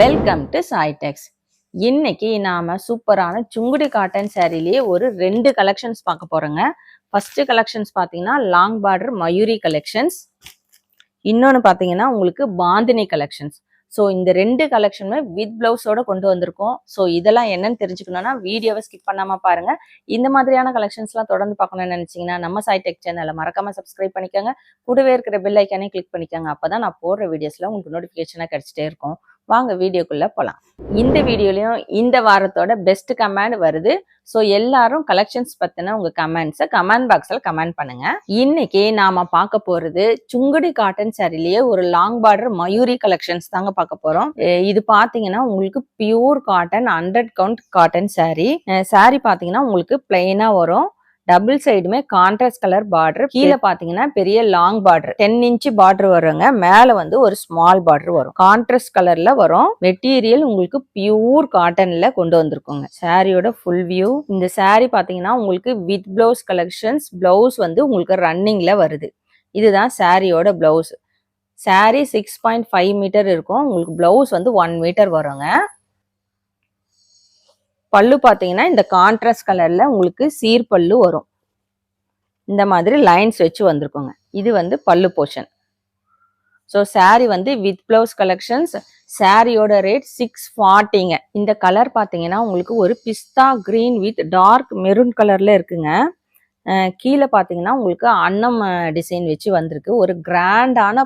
Welcome to சாய்டெக்ஸ் இன்னைக்கு நாம சூப்பரான சுங்குடி காட்டன் சாரிலேயே ஒரு ரெண்டு கலெக்ஷன்ஸ் பார்க்க போறோங்க. ஃபர்ஸ்ட் கலெக்ஷன்ஸ் பார்த்தீங்கன்னா லாங் பார்டர் மயூரி கலெக்ஷன்ஸ் இன்னொன்று பார்த்தீங்கன்னா உங்களுக்கு பாந்தினி கலெக்ஷன்ஸ் ஸோ இந்த ரெண்டு கலெக்ஷனுமே வித் பிளவுஸோட கொண்டு வந்திருக்கோம். ஸோ இதெல்லாம் என்னன்னு தெரிஞ்சுக்கணும்னா வீடியோவை ஸ்கிப் பண்ணாமல் பாருங்க. இந்த மாதிரியான கலெக்ஷன்ஸ்லாம் தொடர்ந்து பார்க்கணும்னு நினச்சிங்கன்னா நம்ம சைடெக் சேனலை மறக்காம சப்ஸ்கிரைப் பண்ணிக்கோங்க. கூடவே இருக்கிற பெல் ஐக்கானே கிளிக் பண்ணிக்கோங்க. அப்பதான் நான் போடுற வீடியோஸ்லாம் உங்களுக்கு நோட்டிஃபிகேஷனாக கிடச்சிட்டே இருக்கும். வாங்க வீடியோக்குள்ள போலாம். இந்த வீடியோலையும் இந்த வாரத்தோட பெஸ்ட் கமெண்ட் வருது. ஸோ எல்லாரும் கலெக்ஷன்ஸ் பத்தின உங்க கமெண்ட்ஸை கமெண்ட் பாக்ஸ்ல கமெண்ட் பண்ணுங்க. இன்னைக்கு நாம பார்க்க போறது சுங்குடி காட்டன் சாரிலேயே ஒரு லாங் பார்டர் மயூரி கலெக்ஷன்ஸ் தாங்க பார்க்க போறோம். இது பாத்தீங்கன்னா உங்களுக்கு pure cotton hundred count cotton sari sari பாத்தீங்கன்னா உங்களுக்கு பிளெயினா வரும். டபுள் சைடுமே கான்ட்ராஸ்ட் கலர் பார்டர் கீழே பாத்தீங்கன்னா பெரிய long border ten inch border வருங்க. மேல வந்து ஒரு ஸ்மால் பார்டர் வரும். கான்ட்ராஸ்ட் கலர்ல வரும். மெட்டீரியல் உங்களுக்கு பியூர் காட்டன்ல கொண்டு வந்திருக்கோங்க. சாரியோட ஃபுல் வியூ இந்த சாரி பாத்தீங்கன்னா உங்களுக்கு வித் பிளவுஸ் கலெக்ஷன்ஸ் பிளவுஸ் வந்து உங்களுக்கு ரன்னிங்ல வருது. இதுதான் சாரியோட blouse sari six point five meter இருக்கும். உங்களுக்கு பிளவுஸ் வந்து ஒன் மீட்டர் வருங்க. பல்லு பார்த்தீங்கன்னா இந்த கான்ட்ராஸ்ட் கலரில் உங்களுக்கு சீர் பல்லு வரும். இந்த மாதிரி லைன்ஸ் வச்சு வந்திருக்குங்க. இது வந்து பல்லு போர்ஷன் ஸோ சாரீ வந்து வித் பிளவுஸ் கலெக்ஷன்ஸ் சாரியோட ரேட் சிக்ஸ் ஃபார்ட்டிங்க இந்த கலர் பார்த்தீங்கன்னா உங்களுக்கு ஒரு pista green with dark maroon கலரில் இருக்குங்க. கீழே பார்த்தீங்கன்னா உங்களுக்கு அன்னம் டிசைன் வச்சு வந்திருக்கு. ஒரு கிராண்டான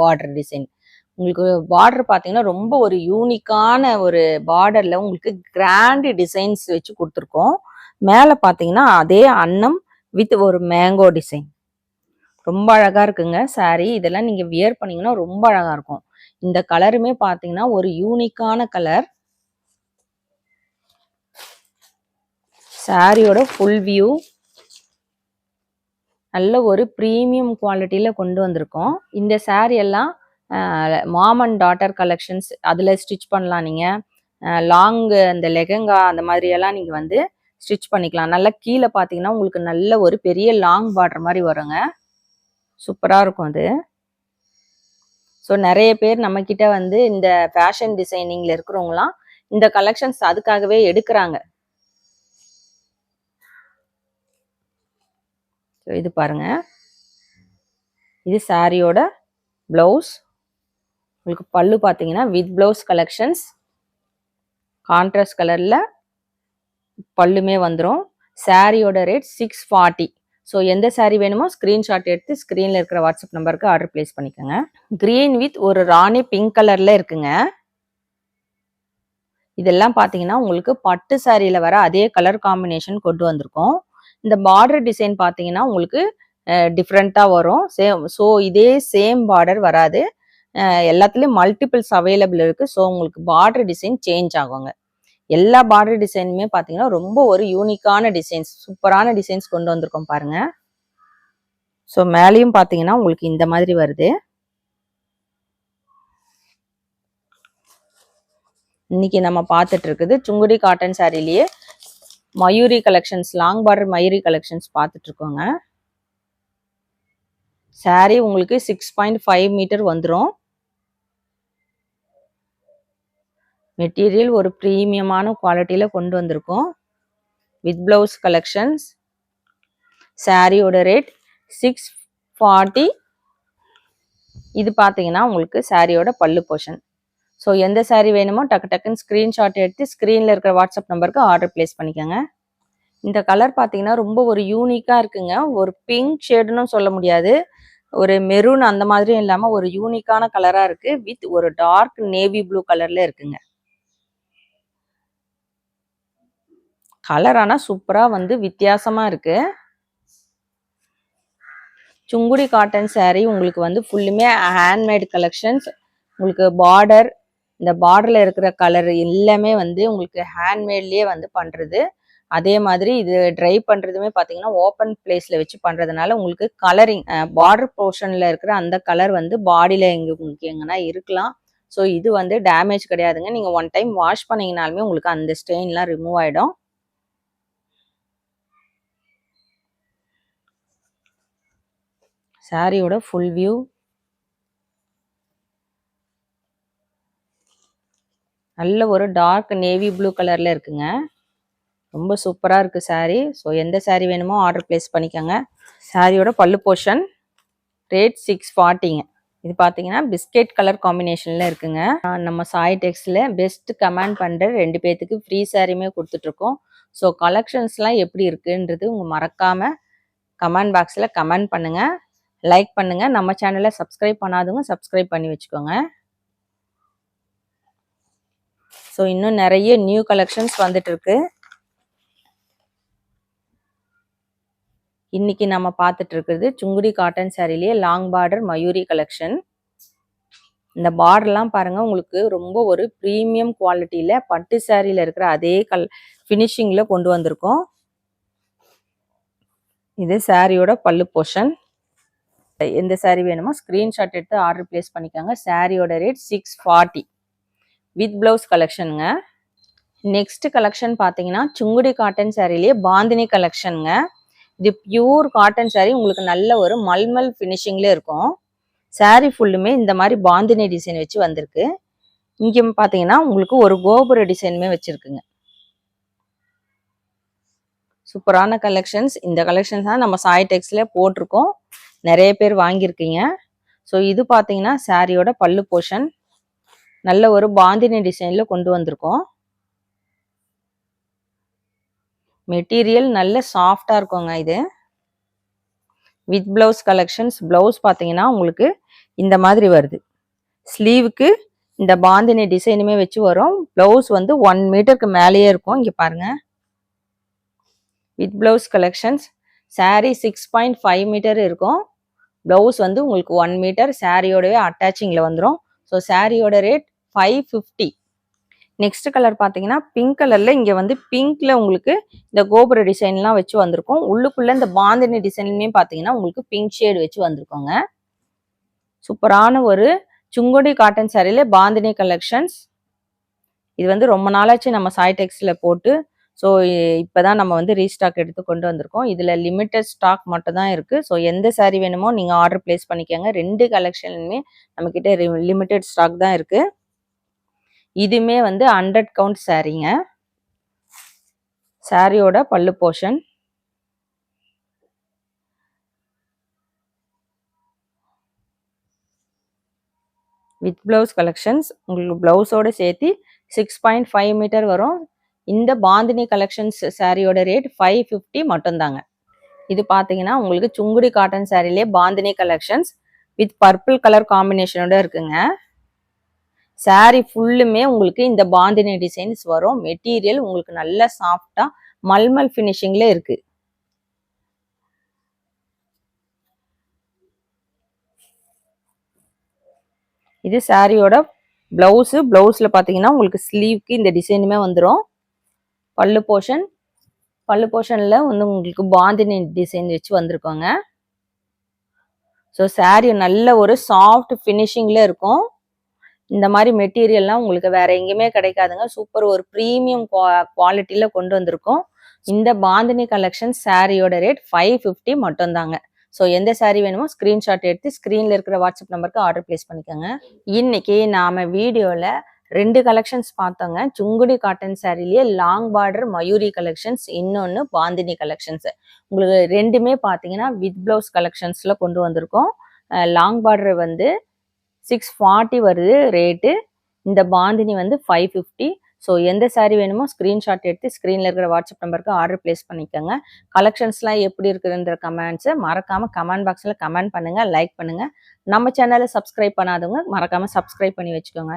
பார்டர் டிசைன் உங்களுக்கு பார்டர் பார்த்தீங்கன்னா ரொம்ப ஒரு யூனிக்கான ஒரு பார்டரில் உங்களுக்கு கிராண்டு டிசைன்ஸ் வச்சு கொடுத்துருக்கோம். மேலே பார்த்தீங்கன்னா அதே அன்னம் வித் ஒரு மேங்கோ டிசைன் ரொம்ப அழகாக இருக்குங்க சாரீ இதெல்லாம் நீங்கள் வியர் பண்ணிங்கன்னா ரொம்ப அழகாக இருக்கும். இந்த கலருமே பார்த்தீங்கன்னா ஒரு யூனிக்கான கலர் சாரியோட ஃபுல் வியூ நல்ல ஒரு ப்ரீமியம் குவாலிட்டியில் கொண்டு வந்திருக்கோம். இந்த saree எல்லாம் மாம் அண்ட் டாட்டர் கலெக்ஷன்ஸ் அதில் ஸ்டிச் பண்ணலாம் நீங்கள் லாங் அந்த லெகங்கா அந்த மாதிரியெல்லாம் நீங்கள் வந்து ஸ்டிச் பண்ணிக்கலாம். நல்லா கீழே பார்த்தீங்கன்னா உங்களுக்கு நல்ல ஒரு பெரிய லாங் பார்டர் மாதிரி வருங்க. சூப்பராக இருக்கும் அது. ஸோ நிறைய பேர் நம்மக்கிட்ட வந்து இந்த ஃபேஷன் டிசைனிங்கில் இருக்கிறவங்களாம் இந்த கலெக்ஷன்ஸ் அதுக்காகவே எடுக்கிறாங்க. ஸோ இது பாருங்க. இது சாரியோட ப்ளவுஸ் உங்களுக்கு பல்லு பார்த்தீங்கன்னா வித் ப்ளவுஸ் கலெக்ஷன்ஸ் கான்ட்ராஸ்ட் கலரில் பல்லுமே வந்துடும் சாரியோட ரேட் சிக்ஸ் ஃபார்ட்டி ஸோ எந்த சாரீ வேணுமோ ஸ்க்ரீன்ஷாட் எடுத்து ஸ்க்ரீனில் இருக்கிற வாட்ஸ்அப் நம்பருக்கு ஆர்டர் ப்ளேஸ் பண்ணிக்கோங்க. க்ரீன் வித் ஒரு ராணி பிங்க் கலரில் இருக்குங்க. இதெல்லாம் பார்த்தீங்கன்னா உங்களுக்கு பட்டு சாரியில் வர அதே கலர் காம்பினேஷன் கொண்டு வந்திருக்கோம். இந்த பார்டர் டிசைன் பார்த்தீங்கன்னா உங்களுக்கு டிஃப்ரெண்ட்டாக வரும். சேம் ஸோ இதே சேம் பார்டர் வராது. எல்லாத்துலேயும் மல்டிபிள்ஸ் அவைலபிள் இருக்குது ஸோ உங்களுக்கு பார்டர் டிசைன் சேஞ்ச் ஆகுங்க. எல்லா பார்டர் டிசைனுமே பார்த்தீங்கன்னா ரொம்ப ஒரு யூனிக்கான டிசைன்ஸ் சூப்பரான டிசைன்ஸ் கொண்டு வந்திருக்கோம் பாருங்க. ஸோ மேலேயும் பார்த்தீங்கன்னா உங்களுக்கு இந்த மாதிரி வருது. இன்னைக்கு நம்ம பார்த்துட்டு இருக்குது Sungudi cotton சாரிலேயே Mayuri collections long border Mayuri collections பார்த்துட்டு இருக்கோங்க. உங்களுக்கு சிக்ஸ் பாயிண்ட் ஃபைவ் மீட்டர் வந்துடும் மெட்டீரியல் ஒரு ப்ரீமியமான குவாலிட்டியில் கொண்டு வந்திருக்கோம். With blouse collections. சாரியோட ரேட் சிக்ஸ் ஃபார்ட்டி இது பார்த்தீங்கன்னா உங்களுக்கு சாரியோட பல்லு போர்ஷன் ஸோ எந்த சாரீ வேணுமோ டக்கு டக்குன்னு ஸ்க்ரீன்ஷாட் எடுத்து ஸ்க்ரீனில் இருக்கிற வாட்ஸ்அப் நம்பருக்கு ஆர்டர் ப்ளேஸ் பண்ணிக்கோங்க. இந்த கலர் பார்த்தீங்கன்னா ரொம்ப ஒரு யூனிக்காக இருக்குங்க. ஒரு பிங்க் ஷேடுன்னு சொல்ல முடியாது. ஒரு மெரூன் அந்த மாதிரியும் இல்லாமல் ஒரு யூனிக்கான கலராக இருக்குது வித் ஒரு டார்க் நேவி ப்ளூ கலரில் இருக்குங்க. கலர் ஆனால் சூப்பராக வந்து வித்தியாசமாக இருக்குது சுங்குடி காட்டன் சேரீ உங்களுக்கு வந்து ஃபுல்லுமே ஹேண்ட்மேட் கலெக்ஷன்ஸ் உங்களுக்கு பார்டர் இந்த பார்டரில் இருக்கிற கலர் எல்லாமே வந்து உங்களுக்கு ஹேண்ட்மேட்லேயே வந்து பண்ணுறது அதே மாதிரி இது ட்ரை பண்ணுறதுமே பார்த்தீங்கன்னா ஓப்பன் பிளேஸில் வச்சு பண்ணுறதுனால உங்களுக்கு கலரிங் பார்டர் போர்ஷனில் இருக்கிற அந்த கலர் வந்து பாடியில் எங்கே உங்களுக்கு எங்கன்னா இருக்கலாம். ஸோ இது வந்து டேமேஜ் கிடையாதுங்க. நீங்கள் ஒன் டைம் வாஷ் பண்ணிங்கனாலுமே உங்களுக்கு அந்த ஸ்டெயின்லாம் ரிமூவ் ஆயிடும். சாரியோட ஃபுல் வியூ நல்ல ஒரு டார்க் நேவி ப்ளூ கலரில் இருக்குங்க. ரொம்ப சூப்பராக இருக்குது saree. ஸோ எந்த சாரீ வேணுமோ ஆர்டர் ப்ளேஸ் பண்ணிக்கோங்க. சாரியோட பல்லு போர்ஷன் ரேட் சிக்ஸ் ஃபார்ட்டிங்க இது பார்த்தீங்கன்னா பிஸ்கெட் கலர் காம்பினேஷனில் இருக்குங்க. நம்ம சாய் டெக்ஸில் பெஸ்ட் கமெண்ட் பண்ணுற ரெண்டு பேர்த்துக்கு ஃப்ரீ சாரியுமே கொடுத்துட்ருக்கோம். ஸோ கலெக்ஷன்ஸ்லாம் எப்படி இருக்குன்றது உங்கள் மறக்காமல் கமெண்ட் பாக்ஸில் கமெண்ட் பண்ணுங்கள் லைக் பண்ணுங்கள் நம்ம சேனலை சப்ஸ்கிரைப் பண்ணாதவங்க சப்ஸ்கிரைப் பண்ணி வச்சுக்கோங்க. ஸோ இன்னும் நிறைய நியூ கலெக்ஷன்ஸ் வந்துட்டு இருக்கு இன்னைக்கு நம்ம பார்த்துட்டு இருக்கிறது சுங்குடி காட்டன் சாரிலேயே லாங் பார்டர் மயூரி கலெக்ஷன் இந்த பார்டர்லாம் பாருங்க உங்களுக்கு ரொம்ப ஒரு ப்ரீமியம் குவாலிட்டியில பட்டு சாரியில இருக்கிற அதே கல் ஃபினிஷிங்ல கொண்டு வந்திருக்கோம். இது சாரியோட பல்லு போர்ஷன் எந்த சாரீ வேணுமோ ஸ்க்ரீன்ஷாட் எடுத்து ஆர்டர் பிளேஸ் பண்ணிக்கோங்க. சாரியோட rate six forty with blouse கலெக்ஷனுங்க next collection பார்த்தீங்கன்னா சுங்குடி காட்டன் சாரிலேயே பாந்தினி கலெக்ஷனுங்க இது பியூர் காட்டன் சாரீ உங்களுக்கு நல்ல ஒரு மல்மல் ஃபினிஷிங்ல இருக்கும். சாரீ ஃபுல்லுமே இந்த மாதிரி பாந்தினி டிசைன் வச்சு வந்திருக்கு. இங்கே பார்த்தீங்கன்னா உங்களுக்கு ஒரு கோபுர டிசைனுமே வச்சுருக்குங்க. சூப்பரான கலெக்ஷன்ஸ் இந்த கலெக்ஷன்ஸ் தான் நம்ம சாய் டெக்ஸ்ல போட்டிருக்கோம். நிறைய பேர் வாங்கியிருக்கீங்க. ஸோ இது பார்த்தீங்கன்னா சாரியோட பல்லு போர்ஷன் நல்ல ஒரு பாந்தினி டிசைனில் கொண்டு வந்திருக்கோம். மெட்டீரியல் நல்ல சாஃப்டாக இருக்குங்க இது. வித் பிளவுஸ் கலெக்ஷன்ஸ் பிளவுஸ் பார்த்தீங்கன்னா உங்களுக்கு இந்த மாதிரி வருது. ஸ்லீவுக்கு இந்த பாந்தினி டிசைனுமே வச்சு வரும். பிளவுஸ் வந்து ஒன் மீட்டருக்கு மேலேயே இருக்கும். இங்கே பாருங்க. With blouse collections sari six point five meter இருக்கும். ப்ளவுஸ் வந்து உங்களுக்கு ஒன் மீட்டர் சாரியோடவே அட்டாச்சிங்கில் வந்துடும் ஸோ சாரியோட rate five fifty next colour பார்த்தீங்கன்னா பிங்க் கலரில் இங்கே வந்து பிங்க்ல உங்களுக்கு இந்த கோபுர டிசைன்லாம் வச்சு வந்திருக்கும். உள்ளுக்குள்ளே இந்த பாந்தினி டிசைன்லையுமே பார்த்தீங்கன்னா உங்களுக்கு பிங்க் ஷேடு வச்சு வந்திருக்கோங்க. சூப்பரான ஒரு சுங்கொடி காட்டன் சாரியில் பாந்தினி கலெக்ஷன்ஸ் இது வந்து ரொம்ப நாளாச்சு நம்ம சாய் டெக்ஸ்ல போட்டு ஸோ இப்போ தான் நம்ம வந்து ரீஸ்டாக் எடுத்து கொண்டு வந்திருக்கோம். இதில் லிமிட்டட் ஸ்டாக் மட்டும் தான் இருக்குது ஸோ எந்த சேரீ வேணுமோ நீங்கள் ஆர்டர் ப்ளேஸ் பண்ணிக்கோங்க. ரெண்டு கலெக்ஷனுமே நம்மக்கிட்ட லிமிட்டட் ஸ்டாக் தான் இருக்குது இதுவுமே வந்து ஹண்ட்ரட் கவுண்ட் சாரீங்க சாரியோட பல்லு போர்ஷன் வித் ப்ளவுஸ் கலெக்ஷன்ஸ் உங்களுக்கு ப்ளவுஸோடு சேர்த்து சிக்ஸ் பாயிண்ட் ஃபைவ் மீட்டர் வரும். இந்த பாந்தினி கலெக்ஷன்ஸ் சாரியோட ரேட் ஃபைவ் ஃபிஃப்டி மட்டும்தாங்க. இது பார்த்தீங்கன்னா உங்களுக்கு Sungudi cotton சாரிலே Bandhani collections with purple colour காம்பினேஷனோட இருக்குங்க. சாரி ஃபுல்லுமே உங்களுக்கு இந்த பாந்தினி டிசைன்ஸ் வரும். மெட்டீரியல் உங்களுக்கு நல்ல சாஃப்டாக மல்மல் ஃபினிஷிங்கில் இருக்கு. இது சாரியோட ப்ளவுஸு ப்ளவுஸில் பார்த்தீங்கன்னா உங்களுக்கு ஸ்லீவ்க்கு இந்த டிசைனுமே வந்துடும் பல்லு போர்ஷன். பல்லு போர்ஷனில் வந்து உங்களுக்கு பாந்தினி டிசைன் வச்சு வந்திருக்கோங்க. ஸோ சாரீ நல்ல ஒரு சாஃப்ட் ஃபினிஷிங்ல இருக்கும். இந்த மாதிரி மெட்டீரியல்லாம் உங்களுக்கு வேற எங்கேயுமே கிடைக்காதுங்க. சூப்பர் ஒரு ப்ரீமியம் குவாலிட்டியில கொண்டு வந்திருக்கோம். இந்த பாந்தினி கலெக்ஷன் சாரியோட ரேட் ஃபைவ் ஃபிஃப்டி மட்டும்தாங்க. ஸோ எந்த சாரீ வேணுமோ ஸ்க்ரீன்ஷாட் எடுத்து ஸ்க்ரீனில் இருக்கிற வாட்ஸ்அப் நம்பருக்கு ஆர்டர் ப்ளேஸ் பண்ணிக்கோங்க. இன்னைக்கு நாம் வீடியோவில் ரெண்டு கலெக்ஷன்ஸ் பார்த்தோங்க. சுங்குடி காட்டன் சாரிலேயே லாங் பார்டர் மயூரி கலெக்ஷன்ஸ் இன்னொன்று பாந்தினி கலெக்ஷன்ஸ் உங்களுக்கு ரெண்டுமே பார்த்தீங்கன்னா வித் ப்ளவுஸ் கலெக்ஷன்ஸில் கொண்டு வந்திருக்கோம். லாங் பார்டர் வந்து சிக்ஸ் ஃபார்ட்டி வருது ரேட்டு இந்த பாந்தினி வந்து ஃபைவ் ஃபிஃப்டி ஸோ எந்த சாரீ வேணுமோ ஸ்க்ரீன்ஷாட் எடுத்து ஸ்க்ரீனில் இருக்கிற வாட்ஸ்அப் நம்பருக்கு ஆர்டர் ப்ளேஸ் பண்ணிக்கோங்க. கலெக்ஷன்ஸ்லாம் எப்படி இருக்குதுன்ற கமெண்ட்ஸை மறக்காமல் கமெண்ட் பாக்ஸில் கமெண்ட் பண்ணுங்கள் லைக் பண்ணுங்கள் நம்ம சேனலை சப்ஸ்கிரைப் பண்ணாதவங்க மறக்காமல் சப்ஸ்கிரைப் பண்ணி வச்சுக்கோங்க.